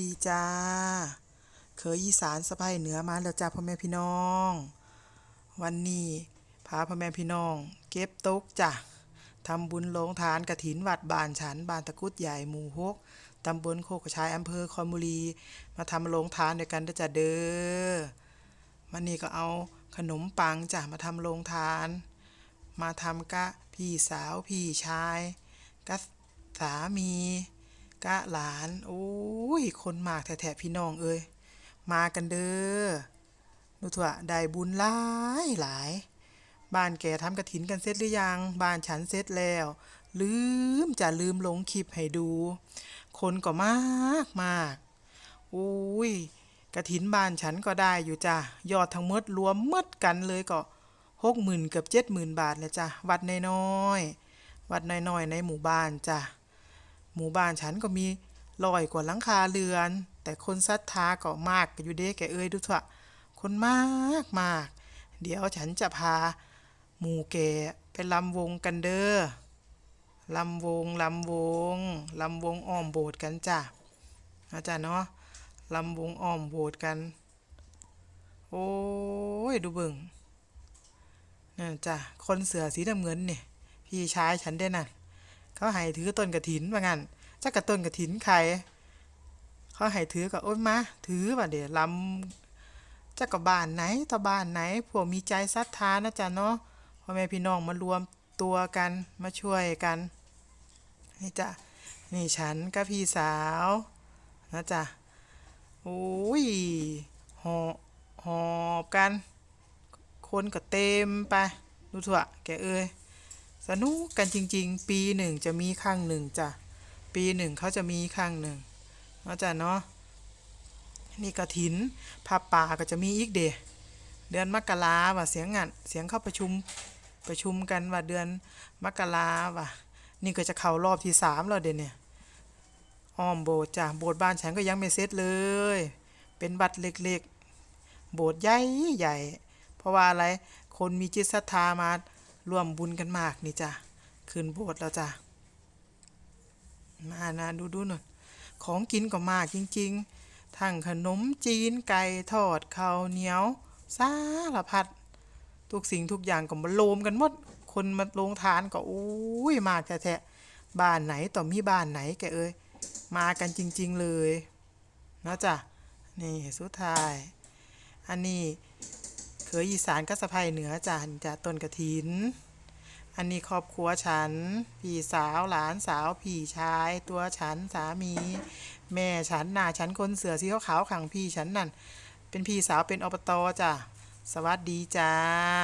ดีจ้า เคยอีสานสะใภ้เหนือมาแล้วจ้าพ่อแม่พี่น้อง วันนี้พาพ่อแม่พี่น้อง เก็บตกจ้ะทำบุญโรงทานกฐินวัดบ้านฉันบ้านตะกุดใหญ่หมู่หกตำบลโคกชายอำเภอคอนบุรี มาทำโรงทานด้วยกันจ้ะเด้อวันนี้ก็เอาขนมปังจ้ะมาทำโรงทาน มาทำกะพี่สาวพี่ชายกะสามี กะหลาน โอ้ย คนมากแท้ๆพี่น้องเอ้ย มากันเด้อดูถั่วได้บุญหลายหลาย บ้านแกทำกระถินกันเสร็จหรือยัง บ้านฉันเสร็จแล้ว ลืมจะลืมลงคลิปให้ดู คนก็มากมากโอ้ยกระถินบ้านฉันก็ได้อยู่จ้ะ ยอดทั้งหมดรวมมดกันเลยก็หกหมื่นเกือบเจ็ดหมื่นบาทเลยจ้ะ วัดน้อยๆ วัดน้อยๆ ในหมู่บ้านจ้ะ หมู่บ้านฉันก็มีร้อยกว่าหลังคาเรือน แต่คนศรัทธาก็มากอยู่เด้แกเอ้ยดูเถอะคนมากมาก เดี๋ยวฉันจะพา หมู่แกไปลำวงกันเด้อลำวงลำวงลำวงอ้อมโบสถ์กันจ้ะนะจ๊ะเนาะลำวงอ้อมโบสถ์กัน โอ้ยดูเบิ่งนั่นจ้ะคนเสือสีน้ำเงินเนี่ยพี่ชายฉันได้น่ะ เขาให้ถือต้นกระถินว่างั้นจักกระต้นกระถินใครเขาให้ถือก็โอ๊ยมาถือว่าเดี๋ยวลำจักกบ้านไหนต่อบ้านไหนพวกมีใจศรัทธานะจ๊ะเนาะพ่อแม่พี่น้องมารวมตัวกันมาช่วยกันนี่จ้ะนี่ฉันกับพี่สาวนะจ๊ะโอ้ยหอบหอบกัน คนก็เต็มไป ดูถั่วแกเอ้ย สนุกกันจริง ๆ ปีหนึ่งจะมีครั้งหนึ่งจ้ะ ปีหนึ่งเขาจะมีครั้งหนึ่งเนาะจ้ะเนาะนี่กระถินผ้าป่าก็จะมีอีกเดเดือนมกราว่ะเสียงงานเสียงเข้าประชุมประชุมกันว่าเดือนมกราว่ะ นี่ก็จะเข้ารอบที่สามแล้วเดะเนี่ยอ้อมโบสถ์จ้ะโบสถ์บ้านฉันก็ยังไม่เสร็จเลย เป็นวัดเล็กๆ โบสถ์ใหญ่ใหญ่ เพราะว่าอะไรคนมีจิตศรัทธามา ร่วมบุญกันมากนี่จ้ะขึ้นโบสถ์แล้วจ้ะมานะดูดูหน่อยของกินก็มากจริงๆ ทั้งขนมจีนไก่ทอดข้าวเหนียวสารพัดทุกสิ่งทุกอย่างก็มาโลมกันหมด คนมาลงทานก็อุ้ยมากแท้ๆบ้านไหนต่อมีบ้านไหนแกเอ้ยมากันจริง ๆเลยนะจ๊ะนี่สุดท้าย อันนี้ เคยอีสานก็สะพายเหนือจานจะต้นกระถิน อันนี้ครอบครัวฉัน พี่สาวหลานสาวพี่ชาย ตัวฉันสามี แม่ฉันนาฉันคนเสือสีขาวๆขังพี่ฉันนั่น เป็นพี่สาวเป็นอบตจ้ะ สวัสดีจ้า